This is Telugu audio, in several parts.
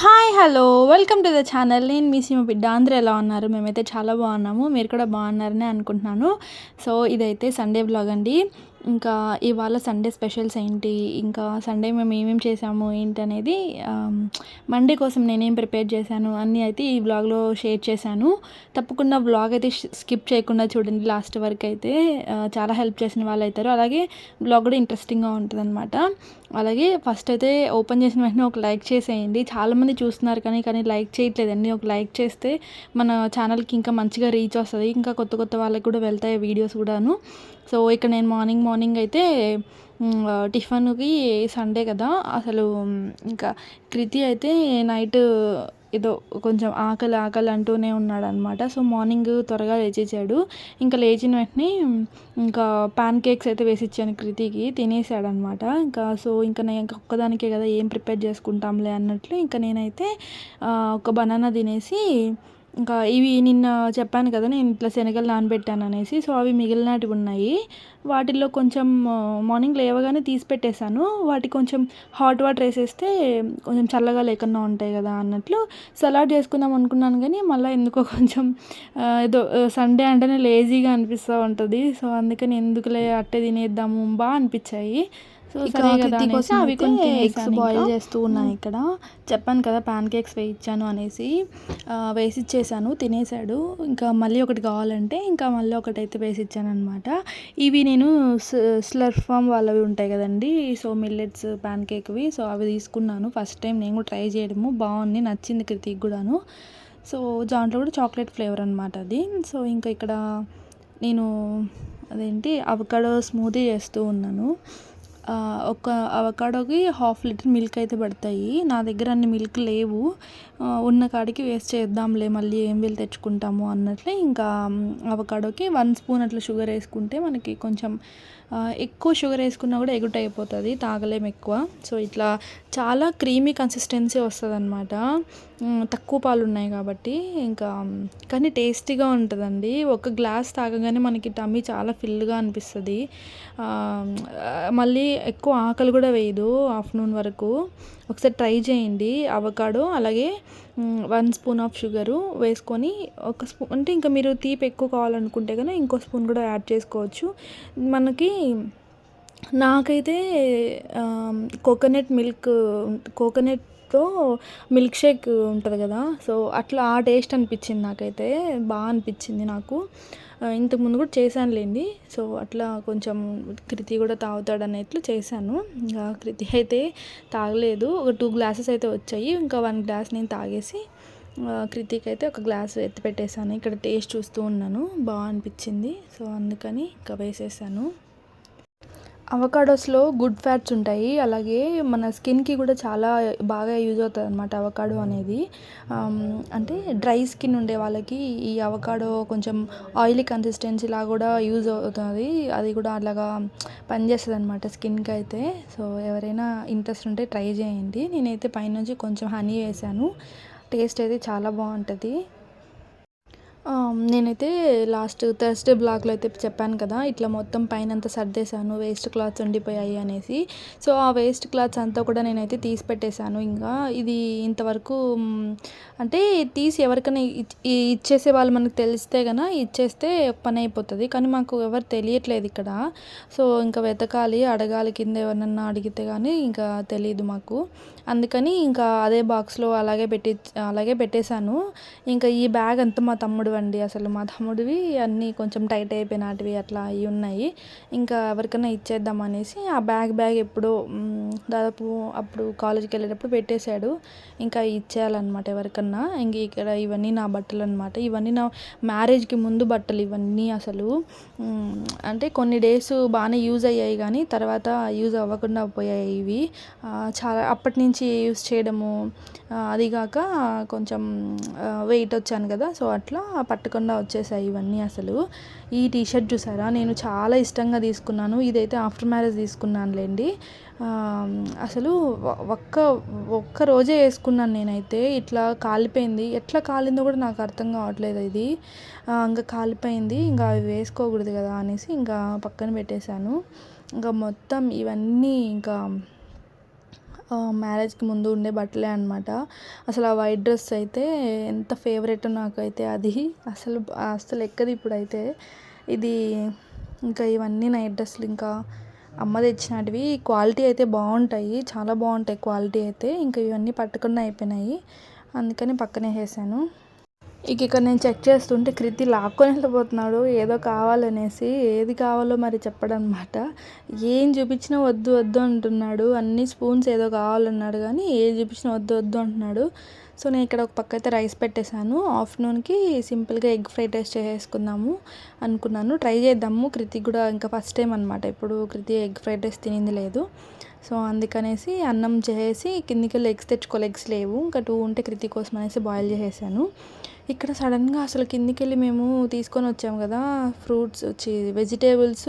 Hi hello welcome to the channel నేను మీ సీమ బిడ్డ. అందరూ ఎలా ఉన్నారు? మేమైతే చాలా బాగున్నాము. మీరు కూడా బాగున్నారని అనుకుంటున్నాను. సో ఇదైతే సండే బ్లాగ్ అండి. ఇంకా ఇవాళ సండే స్పెషల్స్ ఏంటి? ఇంకా సండే మేము ఏమేమి చేసాము ఏంటి అనేది మండే కోసం నేనేం ప్రిపేర్ చేశాను అన్నీ అయితే ఈ బ్లాగ్లో షేర్ చేశాను. తప్పకుండా బ్లాగ్ అయితే స్కిప్ చేయకుండా చూడండి లాస్ట్ వరకు అయితే. చాలా హెల్ప్ చేసిన వాళ్ళు అవుతారు. అలాగే బ్లాగ్ కూడా ఇంట్రెస్టింగ్గా ఉంటుంది అనమాట అలాగే ఫస్ట్ అయితే ఓపెన్ చేసిన వెంటనే ఒక లైక్ చేసేయండి. చాలామంది చూస్తున్నారు కానీ కానీ లైక్ చేయట్లేదండి. ఒక లైక్ చేస్తే మన ఛానల్కి ఇంకా మంచిగా రీచ్ వస్తుంది. ఇంకా కొత్త కొత్త వాళ్ళకి కూడా వెళ్తాయి వీడియోస్ కూడాను. సో ఇక్కడ నేను మార్నింగ్ మార్నింగ్ అయితే టిఫిన్కి సండే కదా అసలు ఇంకా కృతి అయితే నైట్ ఏదో కొంచెం ఆకలి ఆకలి అంటూనే ఉన్నాడు అనమాట సో మార్నింగ్ త్వరగా లేచేసాడు. ఇంకా లేచిన వెంటనే ఇంకా పాన్ కేక్స్ అయితే వేసి ఇచ్చాను కృతికి తినేసాడు అనమాట ఇంకా సో ఇంకా నేను ఇంకా ఒక్కదానికే కదా ఏం ప్రిపేర్ చేసుకుంటాంలే అన్నట్లు ఇంకా నేనైతే ఒక బనానా తినేసి ఇంకా ఇవి నిన్న చెప్పాను కదా నేను ఇట్లా శనగలు నానబెట్టాను అనేసి. సో అవి మిగిలినటివి ఉన్నాయి. వాటిల్లో కొంచెం మార్నింగ్ లేవగానే తీసి పెట్టేశాను. వాటి కొంచెం హాట్ వాటర్ వేసేస్తే కొంచెం చల్లగా లేకుండా ఉంటాయి కదా అన్నట్లు. సలాడ్ చేసుకుందాం అనుకున్నాను కానీ మళ్ళీ ఎందుకో కొంచెం ఏదో సండే అంటేనే లేజీగా అనిపిస్తూ ఉంటుంది. సో అందుకని ఎందుకులే అట్టే తినేద్దాము బాగా అనిపించాయి. కోసం అవి కొన్ని ఎగ్స్ బాయిల్ చేస్తూ ఉన్నాను ఇక్కడ. చెప్పాను కదా ప్యాన్ కేక్స్ వేయించాను అనేసి వేసి ఇచ్చేసాను తినేసాడు. ఇంకా మళ్ళీ ఒకటి కావాలంటే ఇంకా మళ్ళీ ఒకటి అయితే వేసి ఇచ్చాను అనమాట ఇవి నేను స్లర్ఫ్ ఫామ్ వాళ్ళవి ఉంటాయి కదండి సో మిల్లెట్స్ ప్యాన్ కేక్వి సో అవి తీసుకున్నాను. ఫస్ట్ టైం నేను కూడా ట్రై చేయడము బాగుంది నచ్చింది కృతిక్ కూడాను. సో దాంట్లో కూడా చాక్లెట్ ఫ్లేవర్ అనమాట అది. సో ఇంకా ఇక్కడ నేను అదేంటి అవకాడో స్మూతీ చేస్తూ ఉన్నాను. ఒక అవకాడోకి హాఫ్ లీటర్ మిల్క్ అయితే పడతాయి. నా దగ్గర అన్ని మిల్క్ లేవు. ఉన్న కాడికి వేస్ట్ చేద్దాంలే మళ్ళీ ఏం వెళ్ళి తెచ్చుకుంటాము అన్నట్లే. ఇంకా అవకాడోకి వన్ స్పూన్ అట్లా షుగర్ వేసుకుంటే మనకి కొంచెం ఎక్కువ షుగర్ వేసుకున్నా కూడా ఎగుట అయిపోతుంది తాగలేం ఎక్కువ. సో ఇట్లా చాలా క్రీమీ కన్సిస్టెన్సీ వస్తుంది అనమాట తక్కువ పాలు ఉన్నాయి కాబట్టి ఇంకా కానీ టేస్టీగా ఉంటుందండి. ఒక గ్లాస్ తాగగానే మనకి టమ్మీ చాలా ఫిల్గా అనిపిస్తుంది. మళ్ళీ ఎక్కువ ఆకలి కూడా వేయదు ఆఫ్టర్నూన్ వరకు. ఒకసారి ట్రై చేయండి అవకాడో అలాగే వన్ స్పూన్ ఆఫ్ షుగరు వేసుకొని ఒక స్పూన్ అంటే ఇంకా మీరు తీపి ఎక్కువ కావాలనుకుంటే కనుక ఇంకో స్పూన్ కూడా యాడ్ చేసుకోవచ్చు. మనకి నాకైతే కోకోనట్ మిల్క్ కోకోనట్తో మిల్క్ షేక్ ఉంటుంది కదా సో అట్లా ఆ టేస్ట్ అనిపించింది నాకైతే బాగా అనిపించింది నాకు. ఇంతకుముందు కూడా చేశానులేండి. సో అట్లా కొంచెం కృతి కూడా తాగుతాడు అనేట్లు చేశాను. ఇంకా కృతి అయితే తాగలేదు. ఒక టూ గ్లాసెస్ అయితే వచ్చాయి. ఇంకా వన్ గ్లాస్ నేను తాగేసి కృతికి అయితే ఒక గ్లాస్ ఎత్తి పెట్టేశాను ఇక్కడ టేస్ట్ చూస్తూ ఉన్నాను. బాగా అనిపించింది. సో అందుకని ఇంకా వేసేసాను. అవకాడోస్లో గుడ్ ఫ్యాట్స్ ఉంటాయి. అలాగే మన స్కిన్కి కూడా చాలా బాగా యూజ్ అవుతుంది అనమాట అవకాడో అనేది. ఆమ్, అంటే డ్రై స్కిన్ ఉండే వాళ్ళకి ఈ అవకాడో కొంచెం ఆయిలీ కన్సిస్టెన్సీ లాగా కూడా యూజ్ అవుతుంది. అది కూడా అలాగా పనిచేస్తుంది అనమాట స్కిన్కి అయితే. సో ఎవరైనా ఇంట్రెస్ట్ ఉంటే ట్రై చేయండి. నేనైతే పైనుంచి కొంచెం హనీ వేసాను. టేస్ట్ అయితే చాలా బాగుంటుంది. నేనైతే లాస్ట్ థర్స్డే బ్లాగ్లో అయితే చెప్పాను కదా ఇట్లా మొత్తం పైన అంతా సర్దేశాను వేస్ట్ క్లాత్స్ ఉండిపోయాయి అనేసి. సో ఆ వేస్ట్ క్లాత్స్ అంతా కూడా నేనైతే తీసి పెట్టేశాను. ఇంకా ఇది ఇంతవరకు అంటే తీసి ఎవరికైనా ఇచ్చేసే వాళ్ళు మనకు తెలిస్తే కనుక ఇచ్చేస్తే పని అయిపోతుంది. కానీ మాకు ఎవరు తెలియట్లేదు ఇక్కడ. సో ఇంకా వెతకాలి అడగాలి కింద ఎవరినన్నా అడిగితే కానీ ఇంకా తెలియదు మాకు. అందుకని ఇంకా అదే బాక్స్లో అలాగే పెట్టి అలాగే పెట్టేశాను. ఇంకా ఈ బ్యాగ్ అంతా మా తమ్ముడు లేవండి అసలు మా తమ్ముడివి అన్నీ కొంచెం టైట్ అయిపోయినాటివి అట్లా అవి ఉన్నాయి. ఇంకా ఎవరికైనా ఇచ్చేద్దాం అనేసి ఆ బ్యాగ్ బ్యాగ్ ఎప్పుడో దాదాపు అప్పుడు కాలేజీకి వెళ్ళేటప్పుడు పెట్టేశాడు. ఇంకా ఇచ్చేయాలన్నమాట ఎవరికన్నా. ఇంక ఇక్కడ ఇవన్నీ నా బట్టలు అనమాట ఇవన్నీ నా మ్యారేజ్కి ముందు బట్టలు ఇవన్నీ అసలు అంటే కొన్ని డేస్ బాగానే యూజ్ అయ్యాయి కానీ తర్వాత యూజ్ అవ్వకుండా పోయాయి ఇవి. చాలా అప్పటి నుంచి యూస్ చేయడము అదిగాక కొంచెం వెయిట్ వచ్చాను కదా. సో అట్లా పట్టకుండా వచ్చేసాయి ఇవన్నీ అసలు. ఈ టీషర్ట్ చూసారా? నేను చాలా ఇష్టంగా తీసుకున్నాను. ఇదైతే ఆఫ్టర్ మ్యారేజ్ తీసుకున్నానులేండి. అసలు ఒక్క ఒక్క రోజే వేసుకున్నాను నేనైతే. ఇట్లా కాలిపోయింది. ఎట్లా కాలిందో కూడా నాకు అర్థం కావట్లేదు ఇది. ఇంకా కాలిపోయింది. ఇంకా అవి వేసుకోకూడదు కదా అనేసి ఇంకా పక్కన పెట్టేశాను. ఇంకా మొత్తం ఇవన్నీ ఇంకా మ్యారేజ్కి ముందు ఉండే బట్టలే అనమాట అసలు ఆ వైట్ డ్రెస్ అయితే ఎంత ఫేవరెట్ నాకైతే అది. అసలు అసలు ఎక్కదు ఇప్పుడైతే. ఇది ఇంకా ఇవన్నీ నైట్ డ్రెస్సులు ఇంకా అమ్మ తెచ్చినటివి. క్వాలిటీ అయితే బాగుంటాయి. చాలా బాగుంటాయి క్వాలిటీ అయితే. ఇంకా ఇవన్నీ పట్టుకున్న అయిపోయినాయి. అందుకని పక్కనే వేసాను. ఇక ఇక్కడ నేను చెక్ చేస్తుంటే కృతి లాక్కొని వెళ్ళిపోతున్నాడు ఏదో కావాలనేసి ఏది కావాలో మరి చెప్పడనమాట. ఏం చూపించినా వద్దు వద్దు అంటున్నాడు. అన్ని స్పూన్స్ ఏదో కావాలన్నాడు కానీ ఏది చూపించినా వద్దు వద్దు అంటున్నాడు. సో నేను ఇక్కడ ఒక పక్క అయితే రైస్ పెట్టేశాను. ఆఫ్టర్నూన్కి సింపుల్గా ఎగ్ ఫ్రైడ్ రైస్ చేసుకుందాము అనుకున్నాను. ట్రై చేద్దాము. కృతి కూడా ఇంకా ఫస్ట్ టైం అనమాట ఇప్పుడు కృతి ఎగ్ ఫ్రైడ్ రైస్ తినింది లేదు. సో అందుకనేసి అన్నం చేసి కిందికి లెగ్స్ ఎగ్స్ తెచ్చుకోవాలి ఎగ్స్ లేవు. ఇంకా టూ ఉంటే కృతి కోసం అనేసి బాయిల్ చేసేసాను. ఇక్కడ సడన్గా అసలు కిందికి వెళ్ళి మేము తీసుకొని వచ్చాము కదా ఫ్రూట్స్ వచ్చి వెజిటేబుల్స్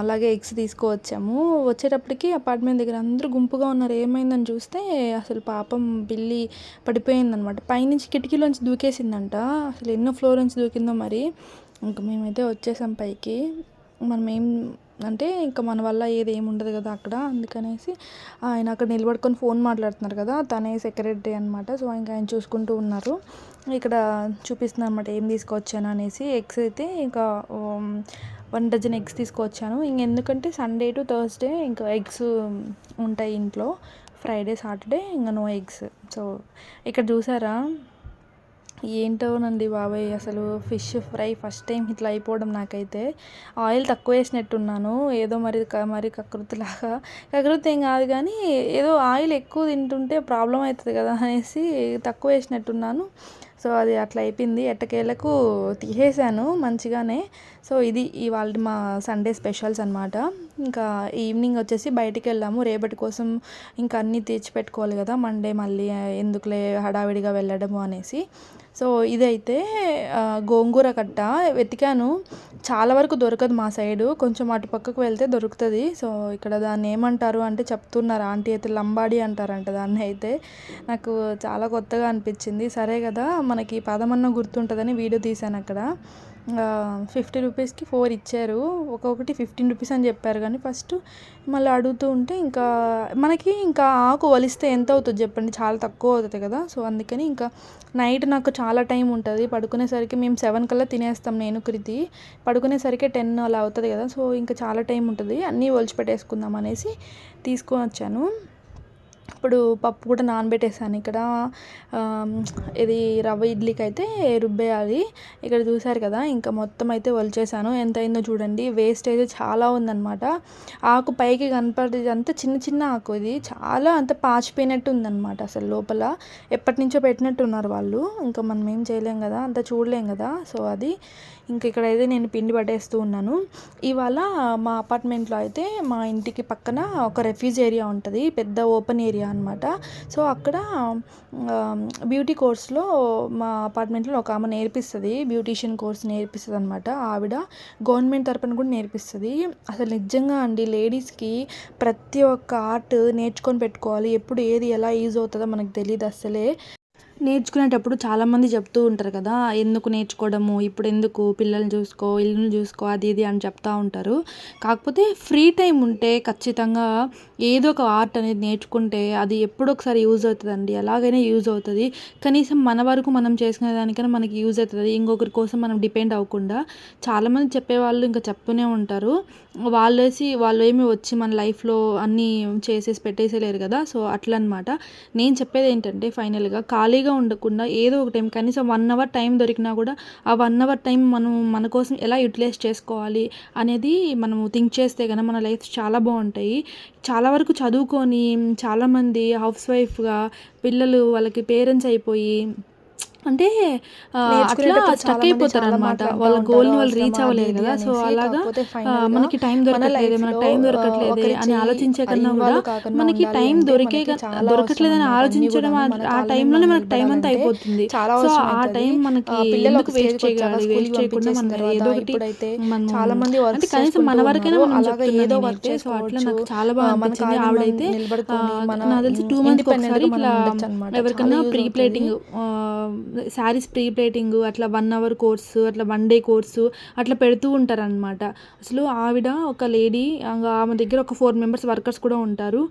అలాగే ఎగ్స్ తీసుకువచ్చాము. వచ్చేటప్పటికి అపార్ట్మెంట్ దగ్గర అందరూ గుంపుగా ఉన్నారు. ఏమైందని చూస్తే అసలు పాపం బిల్లి పడిపోయిందనమాట పైనుంచి కిటికీలోంచి దూకేసిందంట. అసలు ఎన్నో ఫ్లోర్ నుంచి దూకిందో మరి. ఇంకా మేమైతే వచ్చేసాం పైకి. మనం ఏం అంటే ఇంకా మన వల్ల ఏది ఏమి ఉండదు కదా అక్కడ. అందుకనేసి ఆయన అక్కడ నిలబడుకొని ఫోన్ మాట్లాడుతున్నారు కదా. తనే సెక్రటరీ అనమాట సో ఇంకా ఆయన చూసుకుంటూ ఉన్నారు. ఇక్కడ చూపిస్తున్నారు అనమాట ఏం తీసుకొచ్చాను అనేసి. ఎగ్స్ అయితే ఇంకా వన్ డజన్ ఎగ్స్ తీసుకొచ్చాను. ఇంక ఎందుకంటే సండే టు థర్స్డే ఇంకా ఎగ్స్ ఉంటాయి ఇంట్లో. ఫ్రైడే సాటర్డే ఇంకా నో ఎగ్స్. సో ఇక్కడ చూసారా? ఏంటోనండి బాబాయ్ అసలు ఫిష్ ఫ్రై ఫస్ట్ టైం ఇట్లా అయిపోవడం నాకైతే. ఆయిల్ తక్కువ వేసినట్టున్నాను ఏదో మరి మరి కకృతిలాగా. కకృతి ఏం కాదు కానీ ఏదో ఆయిల్ ఎక్కువ తింటుంటే ప్రాబ్లం అవుతుంది కదా అనేసి తక్కువ వేసినట్టున్నాను. సో అది అట్లా అయిపోయింది. ఎట్టకేళ్ళకు తీసేసాను మంచిగానే. సో ఇది ఇవాళ మా సండే స్పెషల్స్ అనమాట ఇంకా ఈవినింగ్ వచ్చేసి బయటికి వెళ్ళాము రేపటి కోసం ఇంకా అన్నీ తీర్చిపెట్టుకోవాలి కదా మండే మళ్ళీ ఎందుకులే హడావిడిగా వెళ్ళడము అనేసి. సో ఇదైతే గోంగూర కట్ట వెతికాను. చాలా వరకు దొరకదు మా సైడు. కొంచెం అటు పక్కకు వెళ్తే దొరుకుతుంది. సో ఇక్కడ దాన్ని ఏమంటారు అంటే చెప్తున్నారు. ఆంటీ అయితే లంబాడి అంటారంట దాన్ని అయితే. నాకు చాలా కొత్తగా అనిపించింది. సరే కదా మనకి పదమన్న గుర్తుంటుందని వీడియో తీశాను అక్కడ. ఫిఫ్టీ రూపీస్కి ఫోర్ ఇచ్చారు. ఒక్కొక్కటి ఫిఫ్టీన్ రూపీస్ అని చెప్పారు కానీ ఫస్ట్ మళ్ళీ అడుగుతూ ఉంటే ఇంకా మనకి ఇంకా ఆకు వలిస్తే ఎంత అవుతుంది చెప్పండి. చాలా తక్కువ అవుతుంది కదా. సో అందుకని ఇంకా నైట్ నాకు చాలా టైం ఉంటుంది. పడుకునేసరికి మేము సెవెన్ కల్లా తినేస్తాం నేను కృతి. పడుకునేసరికి టెన్ అలా అవుతుంది కదా. సో ఇంకా చాలా టైం ఉంటుంది. అన్నీ ఒలిచిపెట్టేసుకుందాం అనేసి తీసుకొని వచ్చాను. ఇప్పుడు పప్పు కూడా నానబెట్టేసాను ఇక్కడ. ఇది రవ్వ ఇడ్లీకి అయితే రుబ్బేయాలి. ఇక్కడ చూసారు కదా ఇంకా మొత్తం అయితే వలిచేసాను ఎంత అయిందో చూడండి వేస్ట్ అయితే చాలా ఉందన్నమాట. ఆకు పైకి కనపడేది అంతా చిన్న చిన్న ఆకు ఇది. చాలా అంత పాచిపోయినట్టు ఉందన్నమాట అసలు లోపల. ఎప్పటి నుంచో పెట్టినట్టు ఉన్నారు వాళ్ళు. ఇంకా మనం ఏం చేయలేం కదా అంత చూడలేం కదా. సో అది ఇంక ఇక్కడైతే నేను పిండి పట్టేస్తూ ఉన్నాను. ఇవాళ మా అపార్ట్మెంట్లో అయితే మా ఇంటికి పక్కన ఒక రెఫ్యూజ్ ఏరియా ఉంటుంది. పెద్ద ఓపెన్ ఏరియా అనమాట సో అక్కడ బ్యూటీ కోర్స్లో మా అపార్ట్మెంట్లో ఒక ఆమె నేర్పిస్తుంది. బ్యూటీషియన్ కోర్స్ నేర్పిస్తుంది అనమాట ఆవిడ గవర్నమెంట్ తరపున కూడా నేర్పిస్తుంది. అసలు నిజంగా అండి లేడీస్కి ప్రతి ఒక్క ఆర్ట్ నేర్చుకొని పెట్టుకోవాలి. ఎప్పుడు ఏది ఎలా యూజ్ అవుతుందో మనకు తెలియదు అసలే నేర్చుకునేటప్పుడు చాలామంది చెప్తూ ఉంటారు కదా ఎందుకు నేర్చుకోవడము ఇప్పుడు ఎందుకు పిల్లల్ని చూసుకో ఇల్లుని చూసుకో అది ఇది అని చెప్తూ ఉంటారు. కాకపోతే ఫ్రీ టైం ఉంటే ఖచ్చితంగా ఏదో ఒక ఆర్ట్ అనేది నేర్చుకుంటే అది ఎప్పుడో ఒకసారి యూజ్ అవుతుందండి. ఎలాగైనా యూజ్ అవుతుంది. కనీసం మన వరకు మనం చేసుకునే దానికైనా మనకి యూజ్ అవుతుంది. ఇంకొకరి కోసం మనం డిపెండ్ అవ్వకుండా చాలామంది చెప్పేవాళ్ళు ఇంకా చెప్తూనే ఉంటారు. వాళ్ళేసి వాళ్ళు ఏమి వచ్చి మన లైఫ్లో అన్నీ చేసేసి పెట్టేసేలేరు కదా. సో అట్లనమాట. నేను చెప్పేది ఏంటంటే ఫైనల్గా ఖాళీగా ఉండకుండా ఏదో ఒక టైం కనీసం వన్ అవర్ టైం దొరికినా కూడా ఆ వన్ అవర్ టైం మనం మన కోసం ఎలా యూటిలైజ్ చేసుకోవాలి అనేది మనం థింక్ చేస్తే కనుక మన లైఫ్ చాలా బాగుంటాయి. చాలా వరకు చదువుకొని చాలామంది హౌస్ వైఫ్గా పిల్లలు వాళ్ళకి పేరెంట్స్ అయిపోయి అంటే అట్లా స్టక్ అయిపోతారు అనమాట వాళ్ళ గోల్ని వాళ్ళు రీచ్ అవ్వలేదు కదా. సో అలాగా మనకి టైం దొరకట్లేదు మనకి టైం దొరకట్లేదు అని ఆలోచించే కన్నా కూడా మనకి టైం దొరికే దొరకట్లేదని ఆలోచించడం ఆ టైంలోనే మనకి టైం అంతా అయిపోతుంది. సో ఆ టైం మనకి ఎందుకు వేస్ట్ చేయాలి? వేస్ట్ చేయకుండా మనం ఏదో ఒకటి చాలా మంది అంటే కనీసం మన వరకైనా మనం ఏదో వర్క్ సో అట్లా నాకు చాలా బాగా అనిపించింది. ఆవిడైతే నాకు తెలిసి టూ మంత్స్ ఒకసారి ఇట్లా ఎవరికైనా pre pleating sarees pre pleating అట్లా వన్ అవర్ కోర్సు అట్లా వన్ డే కోర్సు అట్లా పెడుతూ ఉంటారనమాట అసలు ఆవిడ ఒక లేడీ ఆమె దగ్గర ఒక ఫోర్ మెంబర్స్ వర్కర్స్ కూడా ఉంటారు.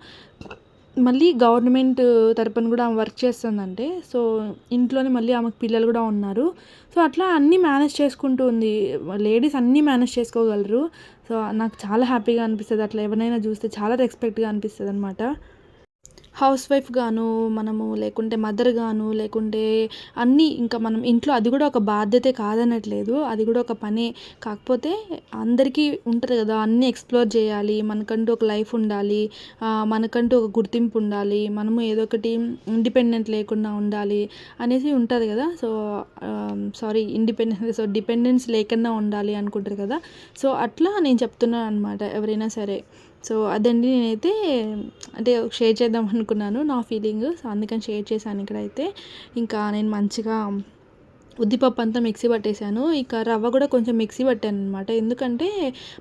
మళ్ళీ గవర్నమెంట్ తరపున కూడా ఆమె వర్క్ చేస్తుందంటే సో ఇంట్లోనే మళ్ళీ ఆమెకు పిల్లలు కూడా ఉన్నారు. సో అట్లా అన్నీ మేనేజ్ చేసుకుంటూ ఉంది. లేడీస్ అన్నీ మేనేజ్ చేసుకోగలరు. సో నాకు చాలా హ్యాపీగా అనిపిస్తుంది. అట్లా ఎవరైనా చూస్తే చాలా రెస్పెక్ట్గా అనిపిస్తుంది అనమాట హౌస్ వైఫ్ గాను మనము లేకుంటే మదర్ గాను లేకుంటే అన్నీ ఇంకా మనం ఇంట్లో అది కూడా ఒక బాధ్యతే కాదనట్లేదు. అది కూడా ఒక పనే. కాకపోతే అందరికీ ఉంటుంది కదా అన్నీ ఎక్స్ప్లోర్ చేయాలి. మనకంటూ ఒక లైఫ్ ఉండాలి. మనకంటూ ఒక గుర్తింపు ఉండాలి. మనము ఏదో ఒకటి ఇండిపెండెంట్ లేకుండా ఉండాలి అనేసి ఉంటుంది కదా. So sorry independence so dependence లేకుండా ఉండాలి అనుకుంటారు కదా. సో అట్లా నేను చెప్తున్నాను అనమాట ఎవరైనా సరే. సో అదండి నేనైతే అంటే షేర్ చేద్దాం అనుకున్నాను నా ఫీలింగ్. సో అందుకని షేర్ చేశాను ఇక్కడైతే. ఇంకా నేను మంచిగా ఉద్దిపప్పు అంతా మిక్సీ పట్టేశాను. ఇక రవ్వ కూడా కొంచెం మిక్సీ పట్టాను అనమాట ఎందుకంటే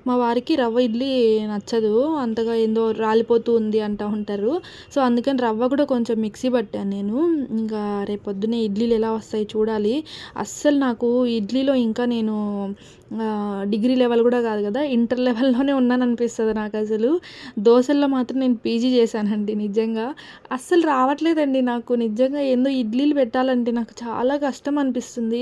మా వారికి రవ్వ ఇడ్లీ నచ్చదు. అంతగా ఏందో రాలిపోతూ ఉంది అంటూ ఉంటారు. సో అందుకని రవ్వ కూడా కొంచెం మిక్సీ పట్టాను నేను. ఇంకా రేపు పొద్దున్నే ఇడ్లీలు ఎలా వస్తాయి చూడాలి. అస్సలు నాకు ఇడ్లీలో ఇంకా నేను డిగ్రీ లెవెల్ కూడా కాదు కదా ఇంటర్ లెవెల్లోనే ఉన్నాను అనిపిస్తుంది నాకు అసలు. దోశల్లో మాత్రం నేను పీజీ చేశానండి నిజంగా. అస్సలు రావట్లేదండి నాకు నిజంగా ఏందో ఇడ్లీలు పెట్టాలంటే నాకు చాలా కష్టం అనిపిస్తుంది.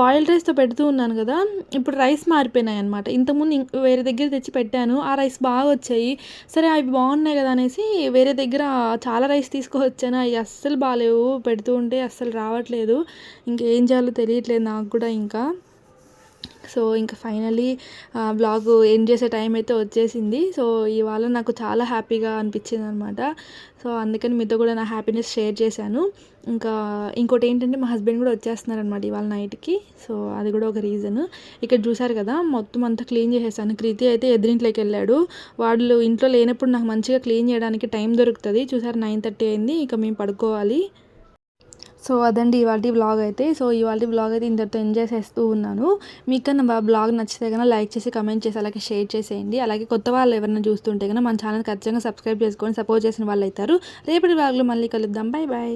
బాయిల్డ్ రైస్తో పెడుతూ ఉన్నాను కదా ఇప్పుడు రైస్ మారిపోయినాయి అనమాట ఇంతకుముందు వేరే దగ్గర తెచ్చి పెట్టాను ఆ రైస్ బాగా వచ్చాయి. సరే అవి బాగున్నాయి కదా అనేసి వేరే దగ్గర చాలా రైస్ తీసుకొచ్చాను. అవి అస్సలు బాగాలేవు పెడుతూ ఉంటే అస్సలు రావట్లేదు. ఇంకేం చేయాలో తెలియట్లేదు నాకు కూడా ఇంకా. సో ఇంకా ఫైనలీ బ్లాగ్ ఎండ్ చేసే టైం అయితే వచ్చేసింది. సో ఇవాళ నాకు చాలా హ్యాపీగా అనిపించింది అనమాట సో అందుకని మీతో కూడా నా హ్యాపీనెస్ షేర్ చేశాను. ఇంకా ఇంకోటి ఏంటంటే మా హస్బెండ్ కూడా వచ్చేస్తున్నారు అనమాట ఇవాళ నైట్కి సో అది కూడా ఒక రీజన్ ఇక్కడ చూసారు కదా మొత్తం అంతా క్లీన్ చేసేసాను. కృతి అయితే ఎదురింట్లోకి వెళ్ళాడు. వాళ్ళు ఇంట్లో లేనప్పుడు నాకు మంచిగా క్లీన్ చేయడానికి టైం దొరుకుతుంది. చూసారు నైన్ థర్టీ అయింది. ఇక మేము పడుకోవాలి. సో అదండి ఇవాళ బ్లాగ్ అయితే. సో ఇవాళ బ్లాగ్ అయితే ఇంతటితో ఎంజాయ్ చేస్తూ ఉన్నాను. మీకు కన్నా బ్లాగ్ నచ్చితే కన్నా లైక్ చేసి కమెంట్ చేసి అలాగే షేర్ చేసేయండి. అలాగే కొత్త వాళ్ళు ఎవరైనా చూస్తుంటే కన్నా మన ఛానల్ ఖచ్చితంగా సబ్స్క్రైబ్ చేసుకొని సపోర్ట్ చేసిన వాళ్ళు అవుతారు. రేపటి బ్లాగ్లో మళ్ళీ కలుద్దాం. Bye bye